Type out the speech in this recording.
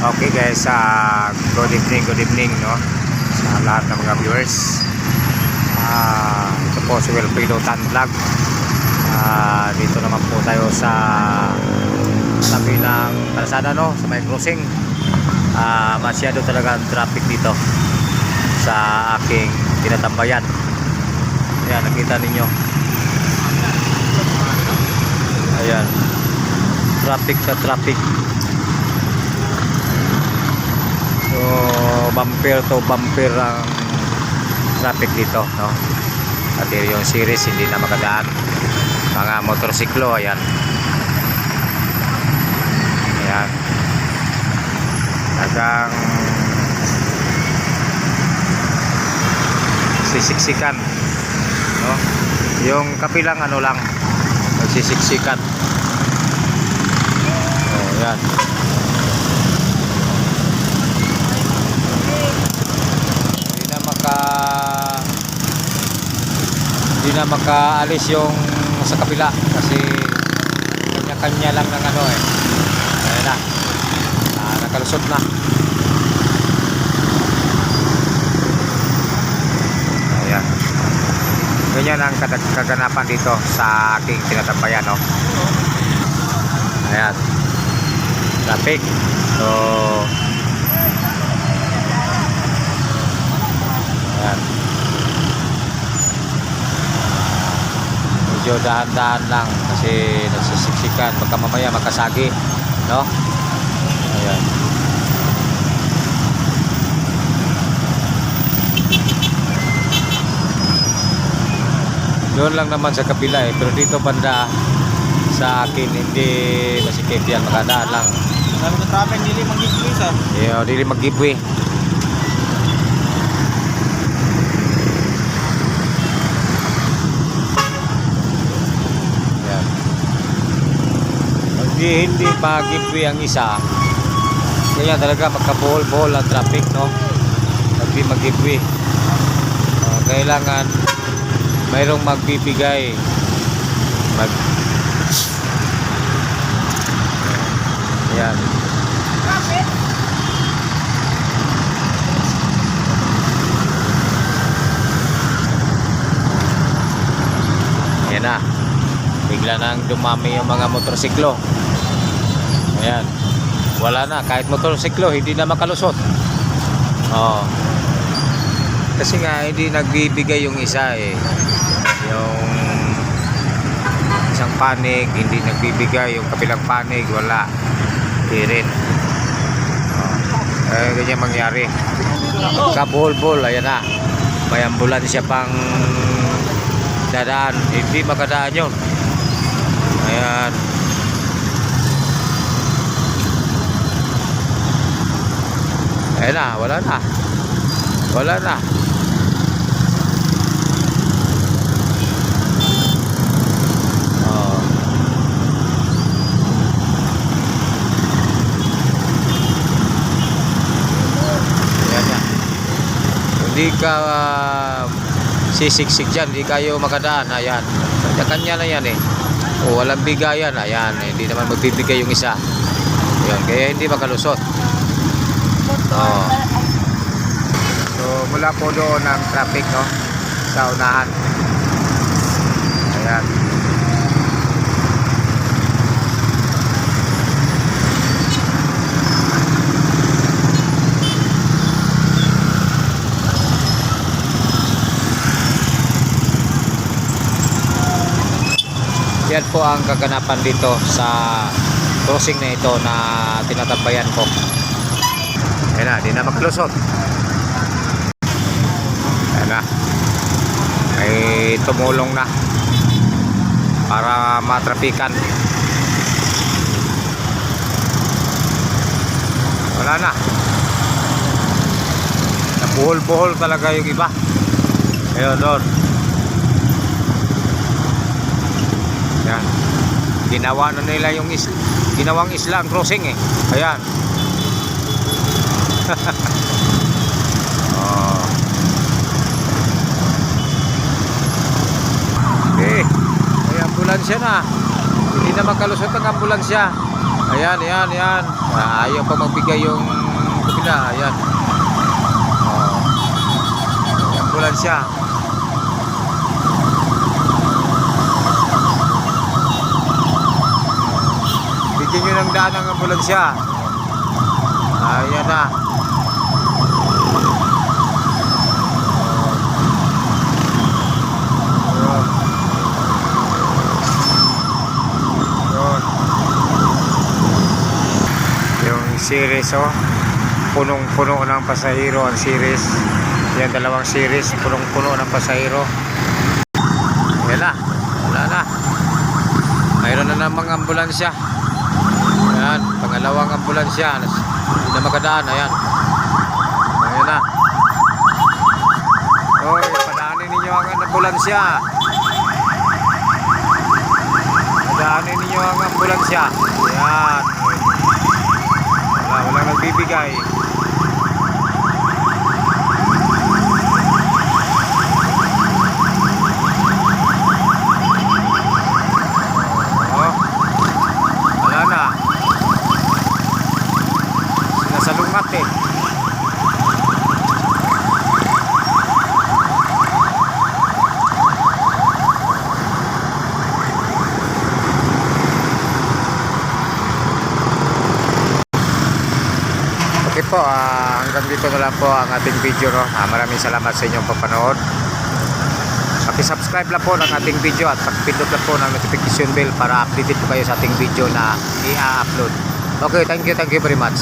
Okay guys, ah, good evening, good evening no sa lahat ng mga viewers. Ah, ito po si Wilfredo Tan Vlog. Ah, dito naman po tayo sa tabi ng kalsada no, sa may crossing. Ah, masyado talaga ang traffic dito sa aking tinatambayan. Ayan, nakita ninyo. Ayan. Traffic sa traffic. So, bumper to bumper ang traffic dito, no? At yung series hindi na makadaan. Mga motorsiklo, ayan. Ayan. Tagang sisiksikan, no? Yung kapilang ano lang, nagsisiksikan. Oh, ayan. hindi na maka hindi na makaalis yung sa kapila kasi kanya-kanya lang ng ano eh. Ayan na. Ah, nakalusot na. Ayan. Ganyan ang kaganapan dito sa aking tinatabayan no? Ayan. Traffic. So Medyo dahan-dahan lang kasi nagsisiksikan baka mamaya makasagi, no? Ayan. Doon lang naman sa kabila eh, pero dito banda sa akin hindi masikip yan, makadaan lang. Sabi ko traffic, dili mag-giveaway sir. Yeah, dili mag-giveaway. Pag di, hindi mag-giveaway ang isa, kaya talaga magkabuhol-buhol ang traffic, no? Pag di mag-giveaway. Uh, kailangan mayroong magbibigay. Mag... Yan. Ayan na. Bigla nang dumami yung mga motorsiklo. Ayan. Wala na. Kahit motorsiklo, hindi na makalusot. Oo. Kasi nga, hindi nagbibigay yung isa eh. Yung isang panig, hindi nagbibigay. Yung kabilang panig, wala. Hindi rin. Oo. Eh, ganyan mangyari. Kabol-bol, ayan na. May ambulansya pang dadaan. Hindi makadaan yun. Ayan. Ayan na, wala na. Wala na. Oh. Ayan na. Hindi ka ah, sisiksik dyan, hindi kayo makadaan. Ayan. Kanya-kanya na yan eh. O walang bigayan. Ayan. Hindi naman magbibigay yung isa. Ayan. Kaya hindi makalusot. Oo. So mula po doon ang traffic no sa unahan. Ayan. Yan po ang kaganapan dito sa crossing na ito na tinatambayan ko. Ayan na, di na maklusot. Ayan na. Ay tumulong na para matrapikan. Wala na. Nabuhol-buhol talaga yung iba. Ayun doon. Yan. Ginawa na nila yung is ginawang isla crossing eh. Ayan. Oh. Okay. May ambulansya na. Hindi na makalusot ang ambulansya. Ayan, ayan, ayan. Ah, ayaw pa magbigay yung kabila. Ayan. Oh. Ambulansya. Bigyan nyo ng daan ng ambulansya. Ayan na. Yun. Yun. Yung series oh. Punong-puno ng pasahero ang series. Yan dalawang series. Punong-puno ng pasahero. Yan na. Wala na. Mayroon na namang ambulansya. Ayan. Pangalawang ambulansya. Hindi na makadaan. Ayan. Ayan na. Oy, padaanin ninyo ang ambulansya. Padaanin ninyo ang ambulansya. Ayan. Wala, walang nagbibigay. Oh. Wala na. Sinasalungat eh. Okay po, ah, hanggang dito na lang po ang ating video. No? Ah, maraming salamat sa inyong papanood. Paki-subscribe lang po ng ating video at pag-pindot lang po ng notification bell para updated po kayo sa ating video na i-upload. Okay, thank you, thank you very much.